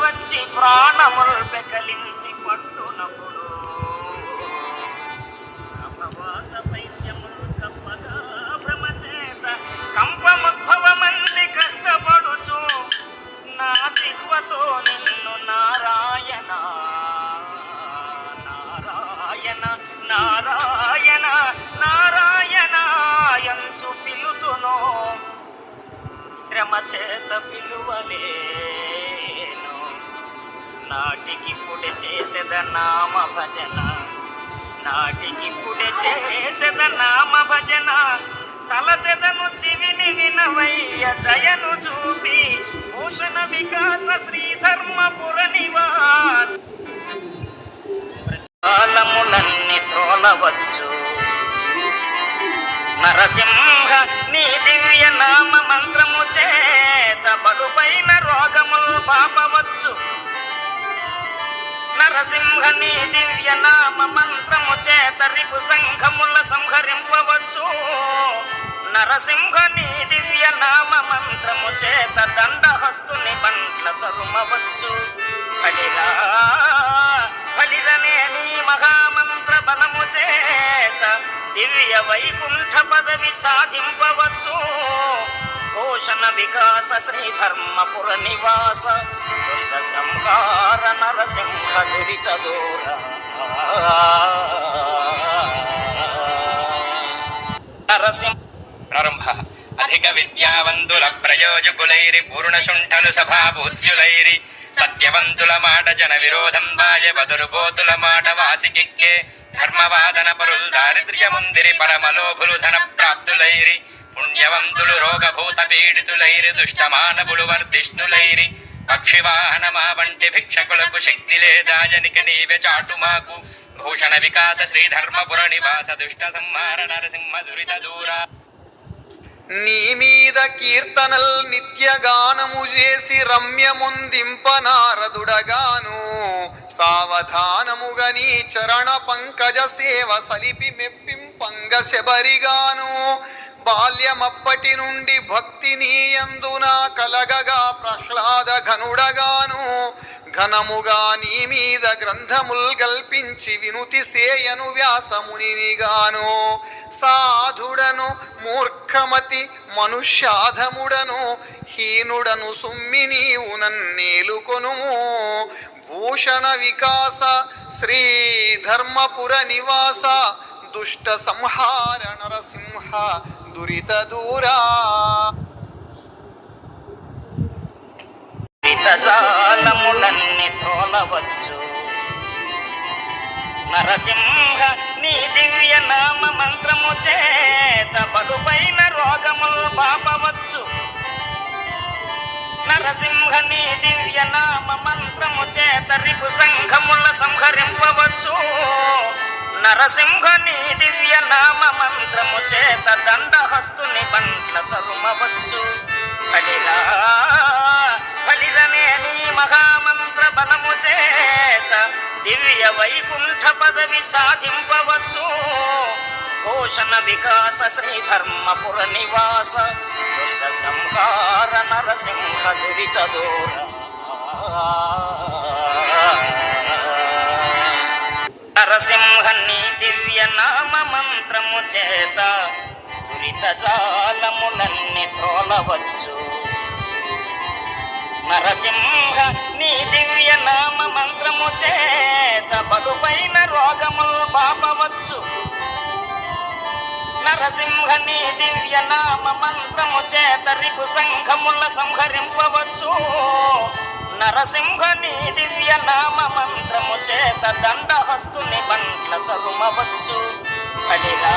వచ్చి ప్రాణములు పెకలించి పట్టునప్పుడు అపవాద పైత్యముల్ కప్పగా భ్రమచేత కంపముద్భవమంది కష్టపడుచు నా దిగువతో నిన్ను నారాయణ నారాయణ నారాయణ నారాయణ ఎంచు పిలుతునో. శ్రమ చేత నాటికిప్పుడే చేసేద నామ భజన. నాటికిప్పుడే చేసేద నామ భజన. తలచెదను చివిని వినవయ్య దయను చూపి. భూషణ వికాస శ్రీధర్మపుర నివాస. కాలములన్నీ త్రోలవచ్చు. నరసింహ నీ దివ్య నామ మంత్రము చేత బలుపైన రోగములు పాపవచ్చు. నరసింహ నీ దివ్య నామ మంత్రము చేతరిపు సంఘముల సంహరింపవచ్చు. నరసింహ నీ దివ్య నామ మంత్రము చేత దండహస్తుని బంట్ల తరుమవచ్చు. ఫలిరా ఫలిరనే నీ మహామంత్ర బలము చేత దివ్య వైకుంఠ పదవి సాధింపవచ్చు. భూషణ వికాస శ్రీధర్మపుర నివాస దుష్ట సంహార నరసింహ దురిత దూర నరసింహ ప్రారంభ అధిక విద్యావంతుల ప్రయోజకులైరి పూర్ణశుంఠలు సభాభూత్యులైరి సత్యవంతుల మాట జన విరోధం బాయ బదులు గోతుల మాట వాసికిక్కే ధర్మవాదన పరుల్ దారిద్ర్యముందిరి పరమలోభులు ధన ప్రాప్తులైరి పుణ్యవంతులు రోగభూత పీడితులైరి దుష్టమానవులు వర్ధిష్ణులైరి. పక్షివాహన మా వంటి భిక్షకులకు శక్తి లేదాయనికి నీవె చాటు మాకు. భూషణ వికాస శ్రీధర్మపుర నివాస దుష్ట సంహార నరసింహ దురిత దూరా. నీ మీద కీర్తనల్ నిత్యగానము చేసి రమ్యముందింపనారదుడగాను. సావధానముగా నీ చరణ పంకజ సేవ సలిపి మెప్పింపంగ శబరిగాను బాల్యమప్పటి నుండి భక్తి నీయందున కలగగా ప్రహ్లాద ఘనుడగాను. ఘనముగా నీ మీద గ్రంథముల్ గల్పించి వినుతి సేయను వ్యాసమునిగాను సాధుడను మూర్ఖమతి మనుష్యాధముడను హీనుడను సుమ్మి నీవు నన్నేలుకొను. భూషణ వికాస శ్రీ ధర్మపుర నివాస దుష్ట సంహార నరసింహ దురిత దూరా. జాలములన్నీ తోలవచ్చు. నరసింహ నీ దివ్య నామ మంత్రము చేత బలుపైన రోగములు పాపవచ్చు నరసింహ నీ దివ్య నామ మంత్రము చేత రిపు సంఘముల సంహరింపవచ్చు. నరసింహ నీ దివ్య నామ మంత్రము చేత దండహస్తుని బంట్ల తరుమవచ్చు. ఫలిరా ఫలిరనే నీ మహామంత్ర బలము చేత దివ్య వైకుంఠ పదవి సాధింపవచ్చు. భూషణ వికాస శ్రీ ధర్మపుర నివాస దుష్ట సంహార నరసింహ దురిత దూరా. నరసింహన్ని దివ్య నామ మంత్రము చేత దురిత జాలములన్నీ త్రోలవచ్చు. నరసింహ నీ దివ్య నామ మంత్రము చేత బలుపైన రోగములు పాపవచ్చు నరసింహ నీ దివ్య నామ మంత్రము చేత రిపు సంఘముల సంహరింపవచ్చు. నరసింహ నీ దివ్య నామ మంత్రము చేత దండహస్తుని బంట్ల తగుమవచ్చు ఫలిరా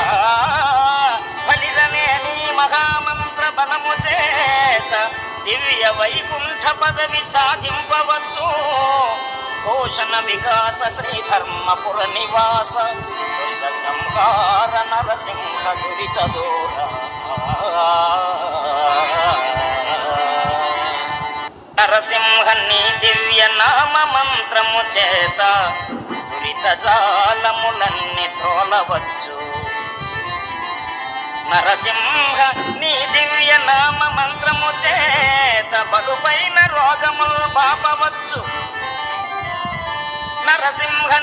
ఫలిరనే నీ మహామంత్ర బలము చేత దివ్య వైకుంఠ పదవి సాధింపవచ్చు. భూషణ వికాస శ్రీ ధర్మపుర నివాస దుష్ట సంహార నరసింహ దురిత దూర నరసింహన్ని దివ్య నామ మంత్రము చేత దురిత జాలములన్నీ త్రోలవచ్చు నరసింహ నీ దివ్య నామ మంత్రము చేత బలుపైన రోగములు పాపవచ్చు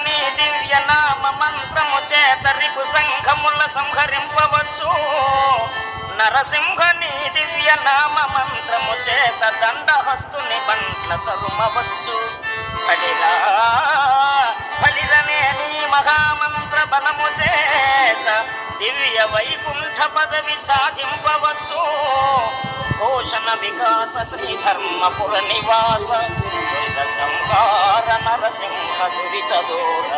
నీ దివ్య నామ మంత్రము చేత రిపు సంఘముల సంహరింపవచ్చు. నరసింహ దివ్య నామ మంత్రము చేత దండహస్తుని బంట్ల తరుమవచ్చు ఫలిరా ఫలిరనే నీ మహామంత్ర బలము చేత దివ్య వైకుంఠ పదవి సాధింపవచ్చు. భూషణ వికాస శ్రీధర్మపుర నివాస దుష్ట సంహార నరసింహ దురిత దూర.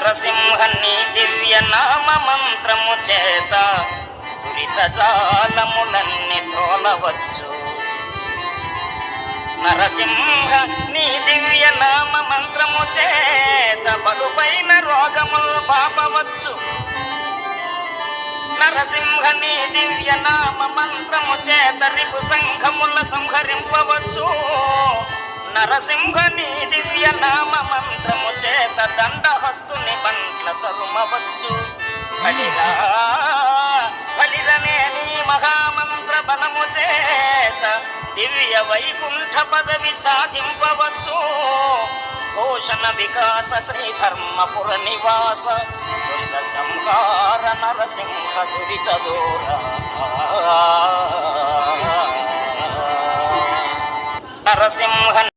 నరసింహ నీ దివ్య నామ మంత్రము చేత దురిత జాలములన్నీ త్రోలవచ్చు నరసింహ నీ దివ్య నామ మంత్రము చేత బలుపైన రోగములు పాపవచ్చు. నరసింహ నీ దివ్య నామ మంత్రము చేత రిపు సంఘముల సంహరింపవచ్చు. నరసింహ నీ దివ్య నామ మంత్రము చేత దండహస్తుని బంట్ల తరుమవచ్చు ఫలిరా ఫలిరనే నీ మహామంత్ర బలము చేత దివ్య వైకుంఠ పదవి సాధింపవచ్చు. భూషణ వికాస శ్రీ ధర్మపుర నివాస దుష్ట సంహార నరసింహ దురిత దూర. నరసింహ